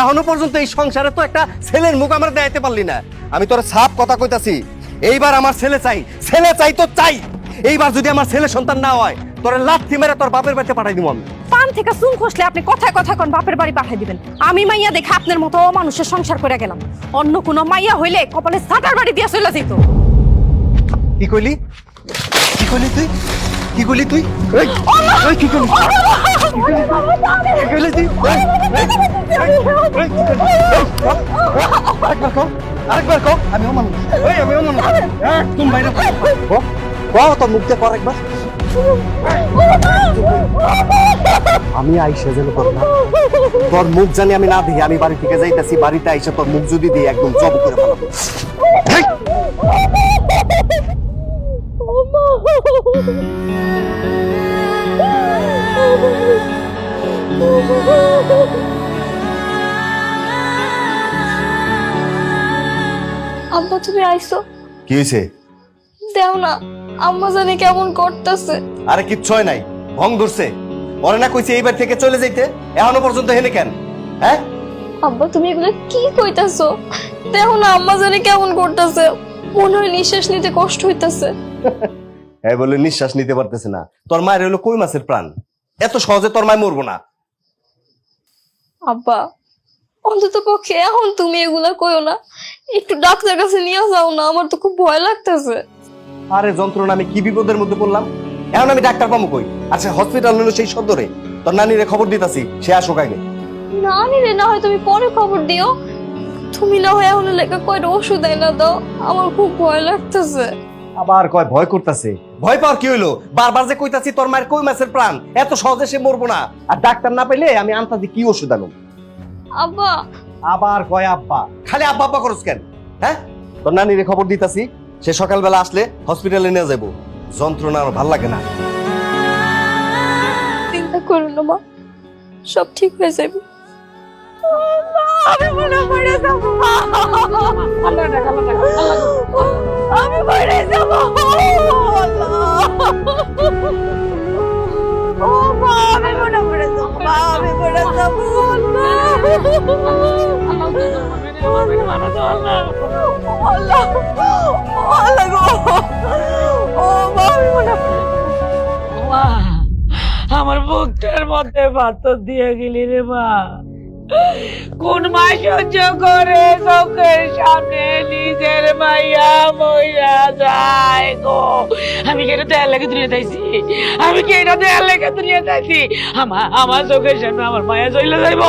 এখনও পর্যন্ত এই সংসারে তো একটা ছেলের মুখ আমরা দেখাইতে পারলি না। আমি তোর সাপ কথা কইতাছি। এইবার আমার ছেলে চাই ছেলে চাই তো চাই। এইবার যদি আমার ছেলে সন্তান না হয় তোর লাথি মেরে তোর বাপের বাড়িতে পাঠাই দিব আমি। পান থেকে চুন খসলে আপনি কথায় কথা কোন বাপের বাড়ি পাঠাই দিবেন। আমি মাইয়া দেখে আপনার মতো মানুষের সংসার করে গেলাম। অন্য কোনো মাইয়া হইলে কপালে সাটার বাড়ি দিয়ে চলে যেত কি কইলি? কি কইলি তুই? কি কইলি তুই? কি কইলি? কি এই, কি আরেকবার আরেকবার আমি অমানুষ ওই একদম বাইরে তোর মুখ কর আমি আইসা যেন তোর না তোর মুখ জানি আমি না দিই আমি বাড়ি থেকে যাইতাছি বাড়িতে আইসা তোর মুখ যদি দিই একদম জব করে ফেলাবো! আব্বা তুমি আইছো কি হয়েছে? দেও না আম্মা জানি কেমন করতেছে। আরে কিচ্ছু হয় নাই ভং ধরছে। ওরে না কইছে এইবার থেকে চলে যাইতে এখনও পর্যন্ত হেনে কেন? হ্যাঁ? আব্বা তুমি এগুলো কি কইতাছো? দেখো না আম্মা জানি কেমন করতেছে। মনে হয় নিঃশ্বাস নিতে কষ্ট হইতাছে। হ্যাঁ বলে নিঃশ্বাস নিতে পারতেছে না। তোর মায়ের হলো কই মাছের প্রাণ? এত সহজে তোর মায় মরবো না। আব্বা অন্তত পক্ষে এখন তুমি এগুলা কইও না। একটু ডাক্তার কাছে নিয়ে যাও না আমার তো খুব ভয় লাগতেছে। আরে যন্ত্রণা আমি কি বিপদের মধ্যে পড়লাম? এখন আমি ডাক্তার পাবো কই? আচ্ছা হসপিটাল হলো সেই সদরে। তোর নানিরে খবর দিতাছি সে আসুক আগে। না নিলে না হয় তুমি পরে খবর দিও। তুমি না হয় এখন লেখা কয়টা ওষুধ এনে দাও আমার খুব ভয় লাগতেছে। আবার কয় ভয় করতেছে? ভয় পাওয়ার কি হইল? বারবার যে কইতাছি তোর মায়ের কই মাছের প্রাণ? এত সহজে সে মরবো না। আর ডাক্তার না পেলে আমি আনতাছি কি ওষুধ আনো আব্বা। আবার কয় আব্বা? খালি আব্বা আব্বা করস কেন? হ্যাঁ? তোর নানিরে খবর দিতাছি সে সকালবেলা আসলে হসপিটালে নিয়ে যাব যন্ত্রণা আর ভালো লাগে না। চিন্তা করো না মা। সব ঠিক হয়ে যাবে। আমি মনে পড়ে যাব আমি আমার বুকটার মধ্যে পাথর দিয়ে গেলি রে মা। কোন মা সহ্য করে? চোখের সামনে নিজের মাইয়া মইরা যায়। লেগে দুনিয়া যাইছি আমি কি এটা দেয়ার লেগে দুনিয়া যাইছি আমার আমার চোখের সামনে আমার মায়া চলে যাইব।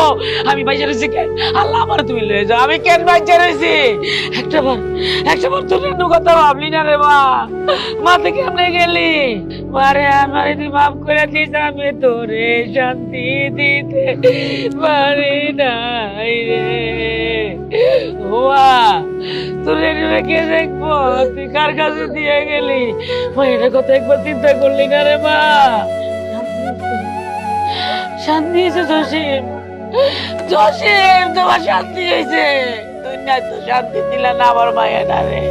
আমি বাইজা রয়েছি কেন? আল্লাহ আমার তুমি লয়ে যাও। আমি কেন বাইজা রয়েছি একটা বার একটা বার তোর কথা ভাবলি না রে মা থেকে কেমনে গেলি? মারে আমার তুই মাফ করে দিস, আমি তোরে শান্তি দিতে পারি নাই রে। ওয়া, তোর রেখে দেখব? তুই কার কাছে দিয়ে গেলি? মা এটা কথা একবার চিন্তা করলি না রে মা? শান্তি হয়েছে জসিম। জসিম, তোমার শান্তি হয়েছে তুই না তো শান্তি দিলা না আমার মায়ের রে।